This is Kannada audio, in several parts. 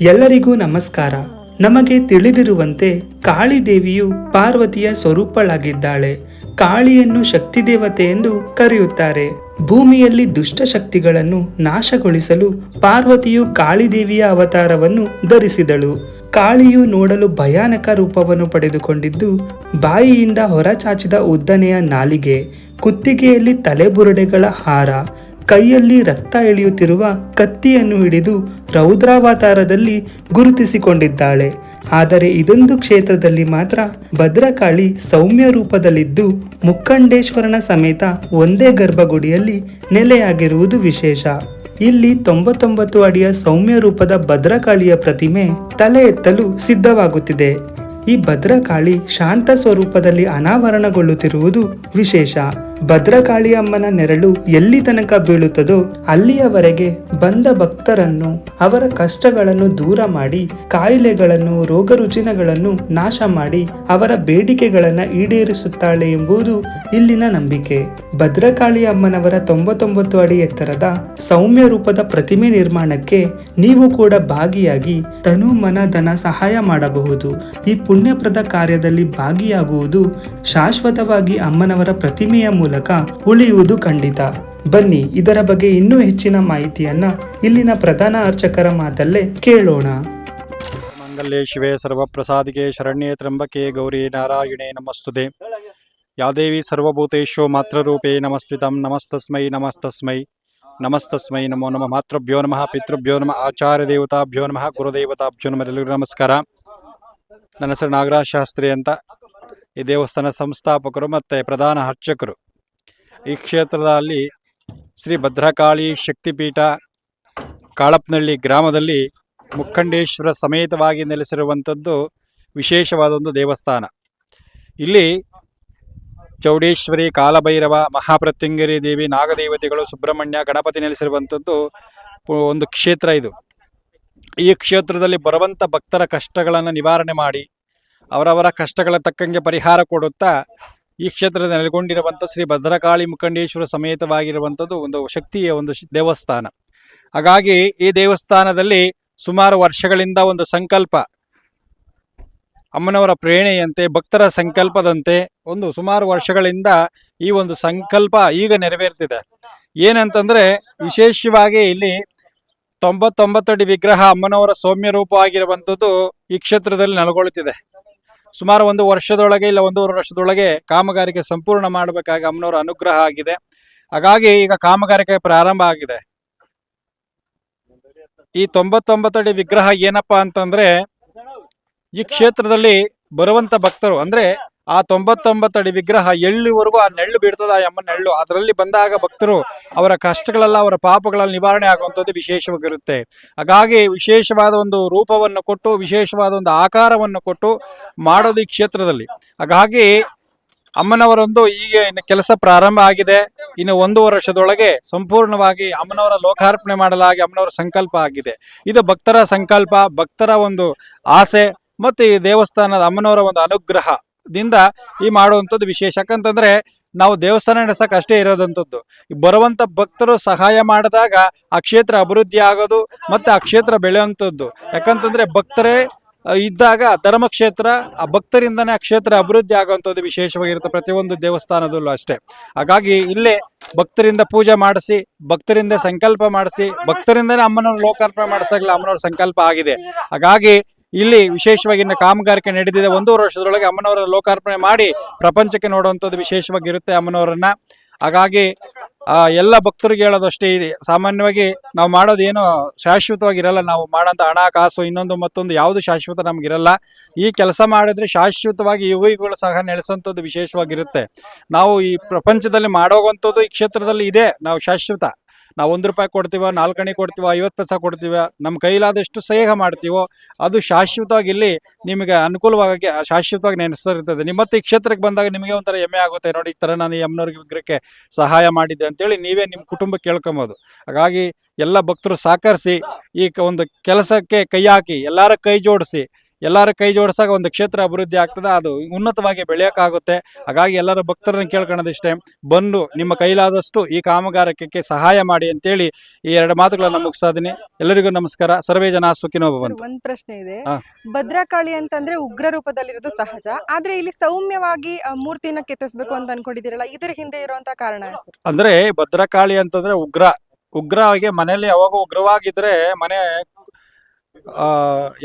ಎಲ್ಲರಿಗೂ ನಮಸ್ಕಾರ. ನಮಗೆ ತಿಳಿದಿರುವಂತೆ ಕಾಳಿದೇವಿಯು ಪಾರ್ವತಿಯ ಸ್ವರೂಪಳಾಗಿದ್ದಾಳೆ. ಕಾಳಿಯನ್ನು ಶಕ್ತಿ ದೇವತೆ ಎಂದು ಕರೆಯುತ್ತಾರೆ. ಭೂಮಿಯಲ್ಲಿ ದುಷ್ಟ ಶಕ್ತಿಗಳನ್ನು ನಾಶಗೊಳಿಸಲು ಪಾರ್ವತಿಯು ಕಾಳಿದೇವಿಯ ಅವತಾರವನ್ನು ಧರಿಸಿದಳು. ಕಾಳಿಯು ನೋಡಲು ಭಯಾನಕ ರೂಪವನ್ನು ಪಡೆದುಕೊಂಡಿದ್ದು, ಬಾಯಿಯಿಂದ ಹೊರಚಾಚಿದ ಉದ್ದನೆಯ ನಾಲಿಗೆ, ಕುತ್ತಿಗೆಯಲ್ಲಿ ತಲೆಬುರುಡೆಗಳ ಹಾರ ಕೈಯಲ್ಲಿ ರಕ್ತ ಎಳೆಯುತ್ತಿರುವ ಕತ್ತಿಯನ್ನು ಹಿಡಿದು ರೌದ್ರಾವತಾರದಲ್ಲಿ ಗುರುತಿಸಿಕೊಂಡಿದ್ದಾಳೆ. ಆದರೆ ಇದೊಂದು ಕ್ಷೇತ್ರದಲ್ಲಿ ಮಾತ್ರ ಭದ್ರಕಾಳಿ ಸೌಮ್ಯ ರೂಪದಲ್ಲಿದ್ದು ಮುಕ್ಕಂಡೇಶ್ವರನ ಸಮೇತ ಒಂದೇ ಗರ್ಭಗುಡಿಯಲ್ಲಿ ನೆಲೆಯಾಗಿರುವುದು ವಿಶೇಷ. ಇಲ್ಲಿ ತೊಂಬತ್ತೊಂಬತ್ತು ಅಡಿಯ ಸೌಮ್ಯ ರೂಪದ ಭದ್ರಕಾಳಿಯ ಪ್ರತಿಮೆ ತಲೆ ಎತ್ತಲು ಸಿದ್ಧವಾಗುತ್ತಿದೆ. ಈ ಭದ್ರಕಾಳಿ ಶಾಂತ ಸ್ವರೂಪದಲ್ಲಿ ಅನಾವರಣಗೊಳ್ಳುತ್ತಿರುವುದು ವಿಶೇಷ. ಭದ್ರಕಾಳಿ ಅಮ್ಮನ ನೆರಳು ಎಲ್ಲಿ ತನಕ ಬೀಳುತ್ತದೋ ಅಲ್ಲಿಯವರೆಗೆ ಬಂದ ಭಕ್ತರನ್ನು, ಅವರ ಕಷ್ಟಗಳನ್ನು ದೂರ ಮಾಡಿ, ಕಾಯಿಲೆಗಳನ್ನು ರೋಗ ರುಜಿನಗಳನ್ನು ನಾಶ ಮಾಡಿ, ಅವರ ಬೇಡಿಕೆಗಳನ್ನು ಈಡೇರಿಸುತ್ತಾಳೆ ಎಂಬುದು ಇಲ್ಲಿನ ನಂಬಿಕೆ. ಭದ್ರಕಾಳಿ ಅಮ್ಮನವರ ತೊಂಬತ್ತೊಂಬತ್ತು ಅಡಿ ಎತ್ತರದ ಸೌಮ್ಯ ರೂಪದ ಪ್ರತಿಮೆ ನಿರ್ಮಾಣಕ್ಕೆ ನೀವು ಕೂಡ ಭಾಗಿಯಾಗಿ ತನು ಮನ ಧನ ಸಹಾಯ ಮಾಡಬಹುದು. ಈ ಪುಣ್ಯಪ್ರದ ಕಾರ್ಯದಲ್ಲಿ ಭಾಗಿಯಾಗುವುದು ಶಾಶ್ವತವಾಗಿ ಅಮ್ಮನವರ ಪ್ರತಿಮೆಯ ಮೂಲಕ ಉಳಿಯುವುದು ಖಂಡಿತ. ಬನ್ನಿ, ಇದರ ಬಗ್ಗೆ ಇನ್ನೂ ಹೆಚ್ಚಿನ ಮಾಹಿತಿಯನ್ನ ಇಲ್ಲಿನ ಪ್ರಧಾನ ಅರ್ಚಕರ ಮಾತಲ್ಲೇ ಕೇಳೋಣ. ಮಂಗಲ್ಯೇ ಸರ್ವ ಸರ್ವಪ್ರಸಾದಿಗೆ ಶರಣ್ಯೇ ತ್ರಂಬಕೆ ಗೌರಿ ನಾರಾಯಣೇ ನಮಸ್ತುದೆ. ಯಾದೇವಿ ಸರ್ವಭೂತೇಶೋ ಮಾತೃರೂಪೇ ನಮಸ್ತಿತಂ, ನಮಸ್ತಸ್ಮೈ ನಮಸ್ತಸ್ಮೈ. ನಮಸ್ತಸ್ಮೈ ನಮೋ ನಮ. ಮಾತೃಭ್ಯೋ ನಮಃ, ಪಿತೃಭ್ಯೋ ನಮಃ, ಆಚಾರ್ಯ ದೇವತಾಭ್ಯೋ ನಮಃ, ಗುರುದೇವತಾಭ್ಯೋ ನಮಃ. ಎಲ್ಲರಿಗೂ ನಮಸ್ಕಾರ. ನನ್ನ ಹೆಸರು ನಾಗರಾಜ್ ಶಾಸ್ತ್ರಿ ಅಂತ ಈ ದೇವಸ್ಥಾನ ಸಂಸ್ಥಾಪಕರು ಮತ್ತು ಪ್ರಧಾನ ಅರ್ಚಕರು. ಈ ಕ್ಷೇತ್ರದಲ್ಲಿ ಶ್ರೀ ಭದ್ರಕಾಳಿ ಶಕ್ತಿಪೀಠ ಕಾಳಪ್ನಹಳ್ಳಿ ಗ್ರಾಮದಲ್ಲಿ ಮುಖಂಡೇಶ್ವರ ಸಮೇತವಾಗಿ ನೆಲೆಸಿರುವಂಥದ್ದು ವಿಶೇಷವಾದ ಒಂದು ದೇವಸ್ಥಾನ. ಇಲ್ಲಿ ಚೌಡೇಶ್ವರಿ, ಕಾಲಭೈರವ, ಮಹಾಪ್ರತ್ಯಂಗರಿ ದೇವಿ, ನಾಗದೇವತೆಗಳು, ಸುಬ್ರಹ್ಮಣ್ಯ, ಗಣಪತಿ ನೆಲೆಸಿರುವಂಥದ್ದು ಒಂದು ಕ್ಷೇತ್ರ ಇದು. ಈ ಕ್ಷೇತ್ರದಲ್ಲಿ ಬರುವಂಥ ಭಕ್ತರ ಕಷ್ಟಗಳನ್ನು ನಿವಾರಣೆ ಮಾಡಿ ಅವರವರ ಕಷ್ಟಗಳ ತಕ್ಕಂಗೆ ಪರಿಹಾರ ಕೊಡುತ್ತಾ ಈ ಕ್ಷೇತ್ರದಲ್ಲಿ ನೆಲೆಗೊಂಡಿರುವಂಥ ಶ್ರೀ ಭದ್ರಕಾಳಿ ಮುಖಂಡೇಶ್ವರ ಸಮೇತವಾಗಿರುವಂಥದ್ದು ಒಂದು ಶಕ್ತಿಯ ಒಂದು ದೇವಸ್ಥಾನ. ಹಾಗಾಗಿ ಈ ದೇವಸ್ಥಾನದಲ್ಲಿ ಸುಮಾರು ವರ್ಷಗಳಿಂದ ಒಂದು ಸಂಕಲ್ಪ, ಅಮ್ಮನವರ ಪ್ರೇರಣೆಯಂತೆ ಭಕ್ತರ ಸಂಕಲ್ಪದಂತೆ ಒಂದು ಸುಮಾರು ವರ್ಷಗಳಿಂದ ಈ ಒಂದು ಸಂಕಲ್ಪ ಈಗ ನೆರವೇರ್ತಿದೆ. ಏನಂತಂದ್ರೆ ವಿಶೇಷವಾಗಿ ಇಲ್ಲಿ ತೊಂಬತ್ತೊಂಬತ್ತಡಿ ವಿಗ್ರಹ ಅಮ್ಮನವರ ಸೌಮ್ಯ ರೂಪವಾಗಿರುವಂಥದ್ದು ಈ ಕ್ಷೇತ್ರದಲ್ಲಿ ನೆಲೆಗೊಳ್ಳುತ್ತಿದೆ ಸುಮಾರು ಒಂದು ವರ್ಷದೊಳಗೆ ಇಲ್ಲ ಒಂದೂವರೆ ವರ್ಷದೊಳಗೆ ಕಾಮಗಾರಿಕೆ ಸಂಪೂರ್ಣ ಮಾಡಬೇಕಾಗಿ ಅಮ್ಮನವರ ಅನುಗ್ರಹ ಆಗಿದೆ. ಹಾಗಾಗಿ ಈಗ ಕಾಮಗಾರಿಕೆ ಪ್ರಾರಂಭ ಆಗಿದೆ. ಈ ತೊಂಬತ್ತೊಂಬತ್ತಡಿ ವಿಗ್ರಹ ಏನಪ್ಪಾ ಅಂತಂದ್ರೆ ಈ ಕ್ಷೇತ್ರದಲ್ಲಿ ಬರುವಂತ ಭಕ್ತರು, ಅಂದ್ರೆ ಆ ತೊಂಬತ್ತೊಂಬತ್ತಡಿ ವಿಗ್ರಹ ಎಳ್ಳುವರೆಗೂ ಆ ನೆಳ್ಳು ಬಿಡ್ತದೆ ಆ ಅಮ್ಮನ ನೆಳ್ಳು. ಅದರಲ್ಲಿ ಬಂದಾಗ ಭಕ್ತರು ಅವರ ಕಷ್ಟಗಳೆಲ್ಲ ಅವರ ಪಾಪಗಳಲ್ಲಿ ನಿವಾರಣೆ ಆಗುವಂಥದ್ದು ವಿಶೇಷವಾಗಿರುತ್ತೆ. ಹಾಗಾಗಿ ವಿಶೇಷವಾದ ಒಂದು ರೂಪವನ್ನು ಕೊಟ್ಟು, ವಿಶೇಷವಾದ ಒಂದು ಆಕಾರವನ್ನು ಕೊಟ್ಟು ಮಾಡೋದು ಈ ಕ್ಷೇತ್ರದಲ್ಲಿ. ಹಾಗಾಗಿ ಅಮ್ಮನವರೊಂದು ಈಗ ಇನ್ನು ಕೆಲಸ ಪ್ರಾರಂಭ ಆಗಿದೆ. ಇನ್ನು ಒಂದು ವರ್ಷದೊಳಗೆ ಸಂಪೂರ್ಣವಾಗಿ ಅಮ್ಮನವರ ಲೋಕಾರ್ಪಣೆ ಮಾಡಲಾಗಿ ಅಮ್ಮನವರ ಸಂಕಲ್ಪ ಆಗಿದೆ. ಇದು ಭಕ್ತರ ಸಂಕಲ್ಪ, ಭಕ್ತರ ಒಂದು ಆಸೆ, ಮತ್ತು ಈ ದೇವಸ್ಥಾನದ ಅಮ್ಮನವರ ಒಂದು ಅನುಗ್ರಹದಿಂದ ಈ ಮಾಡುವಂಥದ್ದು ವಿಶೇಷ. ಯಾಕಂತಂದ್ರೆ ನಾವು ದೇವಸ್ಥಾನ ನಡೆಸಕ್ಕೆ ಅಷ್ಟೇ ಇರೋದಂಥದ್ದು. ಬರುವಂಥ ಭಕ್ತರು ಸಹಾಯ ಮಾಡಿದಾಗ ಆ ಕ್ಷೇತ್ರ ಅಭಿವೃದ್ಧಿ ಆಗೋದು ಮತ್ತೆ ಆ ಕ್ಷೇತ್ರ ಬೆಳೆಯುವಂಥದ್ದು. ಯಾಕಂತಂದ್ರೆ ಭಕ್ತರೇ ಇದ್ದಾಗ ಧರ್ಮಕ್ಷೇತ್ರ ಆ ಭಕ್ತರಿಂದನೇ ಆ ಕ್ಷೇತ್ರ ಅಭಿವೃದ್ಧಿ ಆಗುವಂಥದ್ದು ವಿಶೇಷವಾಗಿರುತ್ತೆ ಪ್ರತಿಯೊಂದು ದೇವಸ್ಥಾನದಲ್ಲೂ ಅಷ್ಟೇ. ಹಾಗಾಗಿ ಇಲ್ಲೇ ಭಕ್ತರಿಂದ ಪೂಜೆ ಮಾಡಿಸಿ, ಭಕ್ತರಿಂದ ಸಂಕಲ್ಪ ಮಾಡಿಸಿ, ಭಕ್ತರಿಂದನೇ ಅಮ್ಮನವ್ರು ಲೋಕಾರ್ಪಣೆ ಮಾಡಿಸಾಗಲೇ ಅಮ್ಮನವ್ರ ಸಂಕಲ್ಪ ಆಗಿದೆ. ಹಾಗಾಗಿ ಇಲ್ಲಿ ವಿಶೇಷವಾಗಿ ಕಾಮಗಾರಿಕೆ ನಡೆದಿದೆ. ಒಂದೂವರೆ ವರ್ಷದೊಳಗೆ ಅಮ್ಮನವರ ಲೋಕಾರ್ಪಣೆ ಮಾಡಿ ಪ್ರಪಂಚಕ್ಕೆ ನೋಡುವಂಥದ್ದು ವಿಶೇಷವಾಗಿರುತ್ತೆ ಅಮ್ಮನವರನ್ನ. ಹಾಗಾಗಿ, ಆ, ಎಲ್ಲ ಭಕ್ತರಿಗೆ ಹೇಳೋದಷ್ಟೇ ಸಾಮಾನ್ಯವಾಗಿ ನಾವು ಮಾಡೋದು ಏನು ಶಾಶ್ವತವಾಗಿರಲ್ಲ. ನಾವು ಮಾಡೋಂಥ ಹಣ, ಕಾಸು, ಇನ್ನೊಂದು ಮತ್ತೊಂದು ಯಾವುದು ಶಾಶ್ವತ ನಮಗಿರಲ್ಲ. ಈ ಕೆಲಸ ಮಾಡಿದ್ರೆ ಶಾಶ್ವತವಾಗಿ ಯುವಿಗಳು ಸಹ ನೆಲೆಸುವಂಥದ್ದು ವಿಶೇಷವಾಗಿರುತ್ತೆ. ನಾವು ಈ ಪ್ರಪಂಚದಲ್ಲಿ ಮಾಡೋವಂಥದ್ದು ಈ ಕ್ಷೇತ್ರದಲ್ಲಿ ಇದೆ. ನಾವು ಶಾಶ್ವತ. ನಾವು ಒಂದು ರೂಪಾಯಿ ಕೊಡ್ತೀವ ನಾಲ್ಕಣಿ ಕೊಡ್ತೀವ, ಐವತ್ತು ಪೈಸೆ ಕೊಡ್ತೀವ ನಮ್ಮ ಕೈಲಾದಷ್ಟು ಸಹ ಮಾಡ್ತೀವೋ, ಅದು ಶಾಶ್ವತವಾಗಿ ಇಲ್ಲಿ ನಿಮಗೆ ಅನುಕೂಲವಾಗಿ ಶಾಶ್ವತವಾಗಿ ನೆನೆಸಿರ್ತದೆ ನಿಮ್ಮ ಮತ್ತೆ ಈ ಕ್ಷೇತ್ರಕ್ಕೆ ಬಂದಾಗ ನಿಮಗೆ ಒಂಥರ ಹೆಮ್ಮೆ ಆಗುತ್ತೆ. ನೋಡಿ, ಈ ಥರ ನಾನು ಈ ಅಮ್ಮನವ್ರಿಗೆ ವಿಗ್ರಹಕ್ಕೆ ಸಹಾಯ ಮಾಡಿದ್ದೆ ಅಂತೇಳಿ ನೀವೇ ನಿಮ್ಮ ಕುಟುಂಬಕ್ಕೆ ಕೇಳ್ಕೊಬೋದು. ಹಾಗಾಗಿ ಎಲ್ಲ ಭಕ್ತರು ಸಹಕರಿಸಿ, ಈ ಒಂದು ಕೆಲಸಕ್ಕೆ ಕೈ ಹಾಕಿ, ಎಲ್ಲರ ಕೈ ಜೋಡಿಸಿ ಎಲ್ಲರ ಕೈ ಜೋಡಿಸಾಗ ಒಂದು ಕ್ಷೇತ್ರ ಅಭಿವೃದ್ಧಿ ಆಗ್ತದೆ ಅದು ಉನ್ನತವಾಗಿ ಬೆಳೆಯೋಕ್ಕಾಗುತ್ತೆ. ಹಾಗಾಗಿ ಎಲ್ಲರ ಭಕ್ತರನ್ನು ಕೇಳ್ಕೊಳ್ಳೋದಿಷ್ಟೇ. ಬಂದು ನಿಮ್ಮ ಕೈಲಾದಷ್ಟು ಈ ಕಾಮಗಾರಕ್ಕೆ ಸಹಾಯ ಮಾಡಿ ಅಂತೇಳಿ ಈ ಎರಡು ಮಾತುಗಳನ್ನ ಮುಗಿಸ್ತಾ ಇದೀನಿ ಎಲ್ಲರಿಗೂ ನಮಸ್ಕಾರ. ಸರ್ವೇ ಜನ ಸುಖಿನೋ ಒಂದ್ ಪ್ರಶ್ನೆ ಇದೆ. ಹಾ. ಭದ್ರಕಾಳಿ ಅಂತಂದ್ರೆ ಉಗ್ರ ರೂಪದಲ್ಲಿರೋದು ಸಹಜ. ಆದ್ರೆ ಇಲ್ಲಿ ಸೌಮ್ಯವಾಗಿ ಆ, ಮೂರ್ತಿನ ಕೆತ್ತಿಸ್ಬೇಕು ಅಂತ ಅನ್ಕೊಂಡಿದ್ದೀರಲ್ಲ ಇದರ ಹಿಂದೆ ಇರುವಂತ ಕಾರಣ ಏನು ಅಂದ್ರೆ ಭದ್ರಕಾಳಿ ಅಂತಂದ್ರೆ ಉಗ್ರ. ಉಗ್ರವಾಗಿ ಮನೆಯಲ್ಲಿ ಯಾವಾಗ ಉಗ್ರವಾಗಿದ್ರೆ ಮನೆ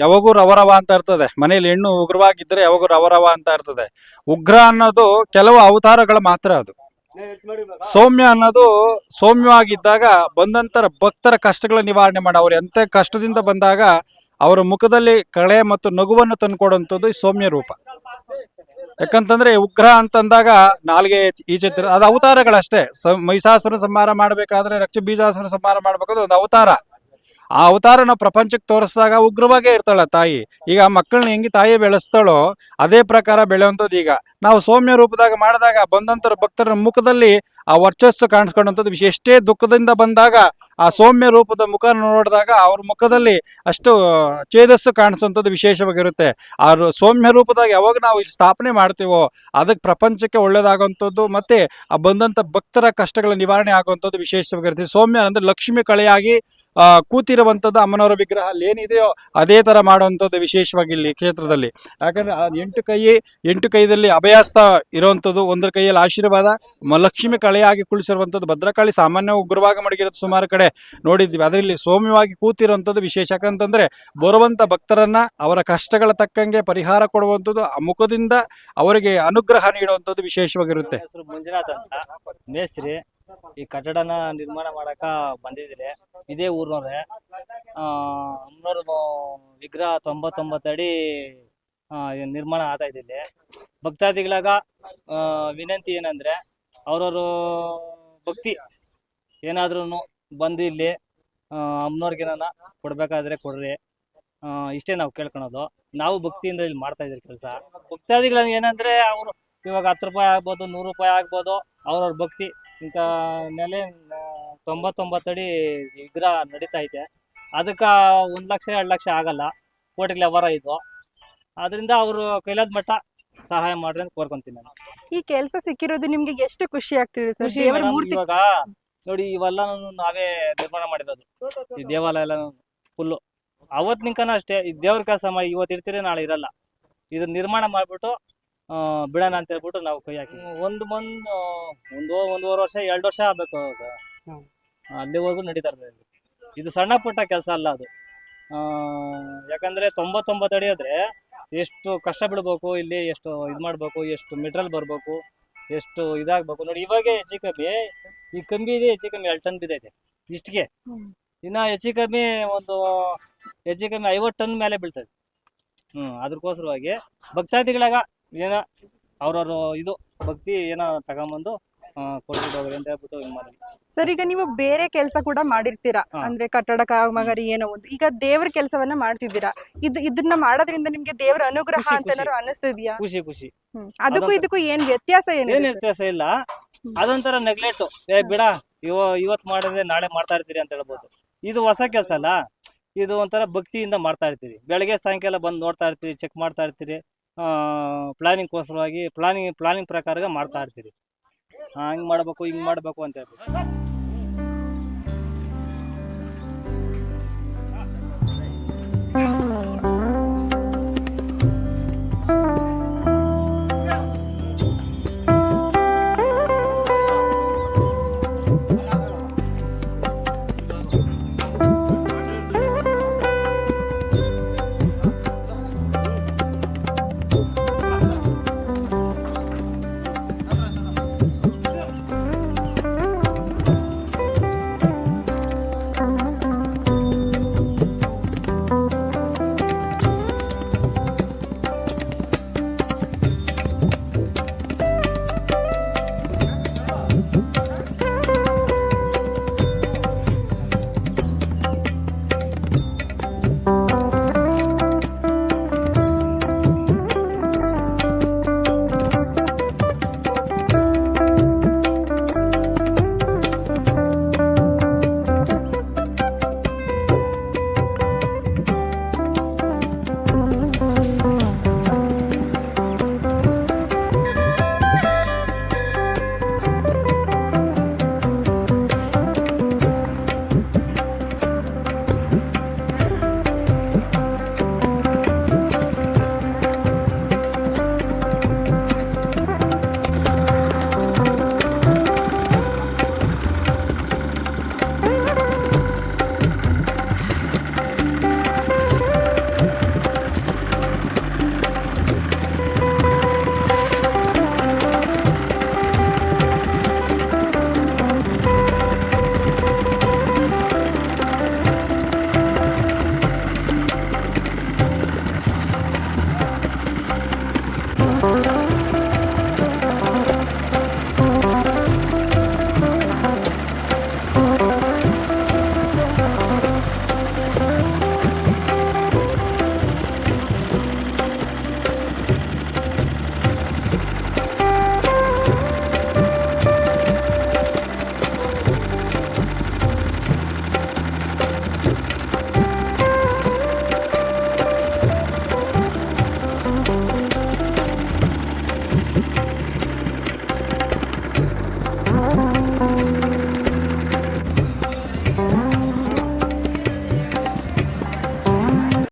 ಯಾವಾಗೂ ರವರವ ಅಂತ ಇರ್ತದೆ. ಮನೆಯಲ್ಲಿ ಹೆಣ್ಣು ಉಗ್ರವಾಗಿದ್ರೆ ಯಾವಾಗೂ ರವರವ ಅಂತ ಇರ್ತದೆ. ಉಗ್ರ ಅನ್ನೋದು ಕೆಲವು ಅವತಾರಗಳು ಮಾತ್ರ ಅದು. ಸೌಮ್ಯ ಅನ್ನೋದು ಸೌಮ್ಯವಾಗಿದ್ದಾಗ ಬಂದಂತರ ಭಕ್ತರ ಕಷ್ಟಗಳ ನಿವಾರಣೆ ಮಾಡಿ. ಅವ್ರು ಎಂತ ಕಷ್ಟದಿಂದ ಬಂದಾಗ ಅವರ ಮುಖದಲ್ಲಿ ಕಳೆ ಮತ್ತು ನಗುವನ್ನು ತಂದ್ಕೊಡುವಂಥದ್ದು ಈ ಸೌಮ್ಯ ರೂಪ. ಯಾಕಂತಂದ್ರೆ ಉಗ್ರ ಅಂತಂದಾಗ ನಾಲ್ಗೆ ಈ ಚಿತ್ರ ಅದು ಅವತಾರಗಳಷ್ಟೇ. ಮಹಿಷಾಸುರ ಸಂಹಾರ ಮಾಡ್ಬೇಕಾದ್ರೆ ರಕ್ಷ ಬೀಜಾಸುರ ಸಂಹಾರ ಮಾಡ್ಬೇಕಾದ್ರೆ ಒಂದು ಅವತಾರ. ಆ ಅವತಾರನ ಪ್ರಪಂಚಕ್ಕೆ ತೋರಿಸಿದಾಗ ಉಗ್ರವಾಗೇ ಇರ್ತಾಳ ತಾಯಿ. ಈಗ ಮಕ್ಕಳನ್ನ ಹೆಂಗೆ ತಾಯಿ ಬೆಳೆಸ್ತಾಳೋ ಅದೇ ಪ್ರಕಾರ ಬೆಳೆಯುವಂಥದ್ದು ಈಗ. ನಾವು ಸೌಮ್ಯ ರೂಪದಾಗ ಮಾಡಿದಾಗ ಬಂದಂತರ ಭಕ್ತರ ಮುಖದಲ್ಲಿ ಆ ವರ್ಚಸ್ಸು ಕಾಣಿಸ್ಕೊಂಡಂಥದ್ದು ಎಷ್ಟೇ ದುಃಖದಿಂದ ಬಂದಾಗ ಆ ಸೌಮ್ಯ ರೂಪದ ಮುಖ ನೋಡಿದಾಗ ಅವ್ರ ಮುಖದಲ್ಲಿ ಅಷ್ಟು ಛೇದಸ್ಸು ಕಾಣಿಸುವಂಥದ್ದು ವಿಶೇಷವಾಗಿರುತ್ತೆ. ಆ ಸೌಮ್ಯ ರೂಪದಾಗ ಯಾವಾಗ ನಾವು ಇಲ್ಲಿ ಸ್ಥಾಪನೆ ಮಾಡ್ತೀವೋ ಅದಕ್ಕೆ ಪ್ರಪಂಚಕ್ಕೆ ಒಳ್ಳೇದಾಗುವಂಥದ್ದು ಮತ್ತೆ ಆ ಬಂದಂಥ ಭಕ್ತರ ಕಷ್ಟಗಳ ನಿವಾರಣೆ ಆಗುವಂಥದ್ದು ವಿಶೇಷವಾಗಿರುತ್ತೆ. ಸೌಮ್ಯ ಅಂದ್ರೆ ಲಕ್ಷ್ಮಿ ಕಳೆಯಾಗಿ ಕೂತಿರುವಂಥದ್ದು ಅಮ್ಮನವರ ವಿಗ್ರಹ ಅಲ್ಲಿ ಏನಿದೆಯೋ ಅದೇ ತರ ಮಾಡುವಂಥದ್ದು ವಿಶೇಷವಾಗಿ ಇಲ್ಲಿ ಕ್ಷೇತ್ರದಲ್ಲಿ. ಯಾಕಂದ್ರೆ ಆ ಎಂಟು ಕೈ, ಎಂಟು ಕೈದಲ್ಲಿ ಅಭಯಾಸ್ತ ಇರುವಂಥದ್ದು ಒಂದರ ಕೈಯಲ್ಲಿ ಆಶೀರ್ವಾದ ಲಕ್ಷ್ಮಿ ಕಳೆಯಾಗಿ ಕುಳಿಸಿರುವಂಥದ್ದು ಭದ್ರಕಾಳಿ ಸಾಮಾನ್ಯ ಉಗ್ರವಾಗಿ ಮಡಗಿರೋದು ಸುಮಾರು ಕಡೆ ನೋಡಿದ್ವಿ ಅದರಲ್ಲಿ ಸೌಮ್ಯವಾಗಿ ಕೂತಿರುವಂಥದ್ದು ವಿಶೇಷ. ಯಾಕಂತಂದ್ರೆ ಬರುವಂತ ಭಕ್ತರನ್ನ ಅವರ ಕಷ್ಟಗಳ ತಕ್ಕಂಗೆ ಪರಿಹಾರ ಕೊಡುವಂಥದ್ದು ಮುಖದಿಂದ ಅವರಿಗೆ ಅನುಗ್ರಹ ನೀಡುವಂಥದ್ದು ವಿಶೇಷವಾಗಿರುತ್ತೆ. ಮಂಜುನಾಥ್ ಅಂತ. ಮೇಸ್ತ್ರಿ ಈ ಕಟ್ಟಡನ ನಿರ್ಮಾಣ ಮಾಡಕ ಬಂದಿದ್ದೀನಿ ಇದೇ ಊರ್ನವ್ರೆ. ಅಮ್ಮನವ್ರ ವಿಗ್ರಹ ತೊಂಬತ್ತೊಂಬತ್ತು ಅಡಿ ನಿರ್ಮಾಣ ಆಗ್ತಾ ಇಲ್ಲಿ. ಭಕ್ತಾದಿಗಳಾಗ ವಿನಂತಿ ಏನಂದ್ರೆ, ಅವ್ರವ್ರ ಭಕ್ತಿ ಏನಾದ್ರೂ ಬಂದು ಇಲ್ಲಿ ಅಮ್ಮನವ್ರಿಗೆ ನಾನು ಕೊಡ್ಬೇಕಾದ್ರೆ ಕೊಡ್ರಿ. ಆ, ಇಷ್ಟೇ ನಾವು ಕೇಳ್ಕೊಳೋದು. ನಾವು ಭಕ್ತಿಯಿಂದ ಇಲ್ಲಿ ಮಾಡ್ತಾ ಇದ್ದೀವಿ ಕೆಲಸ. ಭಕ್ತಾದಿಗಳು ಏನಂದ್ರೆ ಅವರು ಇವಾಗ ಹತ್ತು ರೂಪಾಯಿ ಆಗ್ಬೋದು ನೂರು ರೂಪಾಯಿ ಆಗ್ಬೋದು ಅವ್ರವ್ರ ಭಕ್ತಿ. ಇಂಥ ನೆಲೆ ಆ, ತೊಂಬತ್ತೊಂಬತ್ತು ಅಡಿ ವಿಗ್ರಹ ನಡೀತಾ ಐತೆ. ಅದಕ್ಕೆ ಒಂದು ಲಕ್ಷ ಎರಡು ಲಕ್ಷ ಆಗಲ್ಲ. ಕೋಟಿ ವ್ಯವಹಾರ ಇದು. ಅದರಿಂದ ಅವರು ಕೈಲಾದ ಮಟ್ಟ ಸಹಾಯ ಮಾಡ್ರಿ ಅಂತ ಕೋರ್ಕೊಂತೀನಿ ನಾನು. ಈ ಕೆಲಸ ಸಿಕ್ಕಿರೋದು ನಿಮ್ಗೆ ಎಷ್ಟು ಖುಷಿ ಆಗ್ತಿದೆ ಸರ್? ಖುಷಿ ದೇವರ madam, ಮೂರ್ತಿ ಇವಾಗ ನೋಡಿ ಇವೆಲ್ಲ ನಾವೇ ನಿರ್ಮಾಣ ಮಾಡಿರೋದು. ಈ ದೇವಾಲಯ ಎಲ್ಲ ಫುಲ್ಲು ಅವತ್ತಿನಿಂಕನ ಅಷ್ಟೇ ಈ ದೇವ್ರ ಕೆಲಸ ಮಾಡಿ ಇವತ್ತು ಇರ್ತೀರಿ ನಾಳೆ ಇರಲ್ಲ. ಇದನ್ನ ನಿರ್ಮಾಣ ಮಾಡ್ಬಿಟ್ಟು ಆ, ಬಿಡೋಣ ಅಂತ ಹೇಳ್ಬಿಟ್ಟು ನಾವು ಕೈ ಹಾಕಿ. ಒಂದು ಮಂದ್ ಒಂದು ಒಂದೂವರೆ ವರ್ಷ ಎರಡು ವರ್ಷ ಆಗ್ಬೇಕು ಸರ್. ಅಲ್ಲಿವರೆಗೂ ನಡೀತಾ ಇರ್ತದೆ ಇದು. ಇದು ಸಣ್ಣ ಪುಟ್ಟ ಕೆಲಸ ಅಲ್ಲ ಅದು. ಆ, ಯಾಕಂದ್ರೆ ತೊಂಬತ್ತೊಂಬತ್ತು ಅಡಿ ಆದ್ರೆ ಎಷ್ಟು ಕಷ್ಟ ಬಿಡ್ಬೇಕು ಇಲ್ಲಿ ಎಷ್ಟು ಇದು ಮಾಡ್ಬೇಕು ಎಷ್ಟು ಮೆಟ್ರಲ್ ಬರ್ಬೇಕು ಎಷ್ಟು ಇದಾಗ್ಬೇಕು. ನೋಡಿ ಇವಾಗೆ ಹೆಚ್ಚು ಕಮ್ಮಿ ಈ ಕಂಬಿ ಇದೆ ಹೆಚ್ಚು ಕಮ್ಮಿ ಎರಡು ಟನ್ ಬಿದ್ದೈತೆ. ಇಷ್ಟಿಗೆ. ಇನ್ನ ಹೆಚ್ಚು ಕಮ್ಮಿ ಒಂದು ಹೆಚ್ಚು ಕಮ್ಮಿ ಐವತ್ತು ಟನ್ ಮೇಲೆ ಬೀಳ್ತದೆ. ಹ್ಮ್ ಅದ್ರಕ್ಕೋಸ್ಕರವಾಗಿ ಭಕ್ತಾದಿಗಳಾಗ ಏನೋ ಅವ್ರವ್ರ ಇದು ಭಕ್ತಿ ಏನೋ ತಗೊಂಬಂದು ಹೋಗ್ರಿ ಅಂತ ಹೇಳ್ಬಿಟ್ಟು ಸರ್ ಈಗ ನೀವು ಬೇರೆ ಕೆಲಸ ಕೂಡ ಮಾಡಿರ್ತೀರಾ? ಅಂದ್ರೆ ಕಟ್ಟಡ ಕಾಮಗಾರಿ ಏನೋ ಒಂದು. ಈಗ ದೇವ್ರ ಕೆಲಸವನ್ನ ಮಾಡ್ತಿದ್ದೀರಾ? ಇದು ಇದನ್ನ ಮಾಡೋದ್ರಿಂದ ನಿಮ್ಗೆ ದೇವ್ರ ಅನುಗ್ರಹ ಖುಷಿ, ಅಂತ ಏನಾದ್ರು ಅನ್ನಿಸ್ತಿದ್ಯಾ? ಖುಷಿ ಖುಷಿ. ಹ್ಮ್. ಅದಕ್ಕೂ ಇದಕ್ಕೂ ಏನ್ ವ್ಯತ್ಯಾಸ ಏನ್ ಸರ್? ವ್ಯತ್ಯಾಸ ಇಲ್ಲ. ಅದೊಂಥರ ನೆಗ್ಲೆಕ್ಟ್ ಏ ಬಿಡ. ಇವ ಇವತ್ ಮಾಡಿದ್ರೆ ನಾಳೆ ಮಾಡ್ತಾ ಇರ್ತೀರಿ ಅಂತ ಹೇಳ್ಬೋದು. ಇದು ಹೊಸ ಕೆಲಸ ಅಲ್ಲ. ಇದು ಒಂಥರ ಭಕ್ತಿಯಿಂದ ಮಾಡ್ತಾ ಇರ್ತೀರಿ. ಬೆಳಗ್ಗೆ ಸಾಯಂಕಾಲ ಬಂದು ನೋಡ್ತಾ ಇರ್ತೀರಿ ಚೆಕ್ ಮಾಡ್ತಾ ಇರ್ತೀರಿ. ಪ್ಲಾನಿಂಗ್ ಕೋಸರವಾಗಿ ಪ್ಲಾನಿಂಗ್ ಪ್ಲಾನಿಂಗ್ ಪ್ರಕಾರ ಮಾಡ್ತಾ ಇರ್ತೀರಿ. ಹಂಗೆ ಮಾಡ್ಬೇಕು ಹಿಂಗ್ ಮಾಡ್ಬೇಕು ಅಂತ ಹೇಳ್ಬಿಟ್ಟು.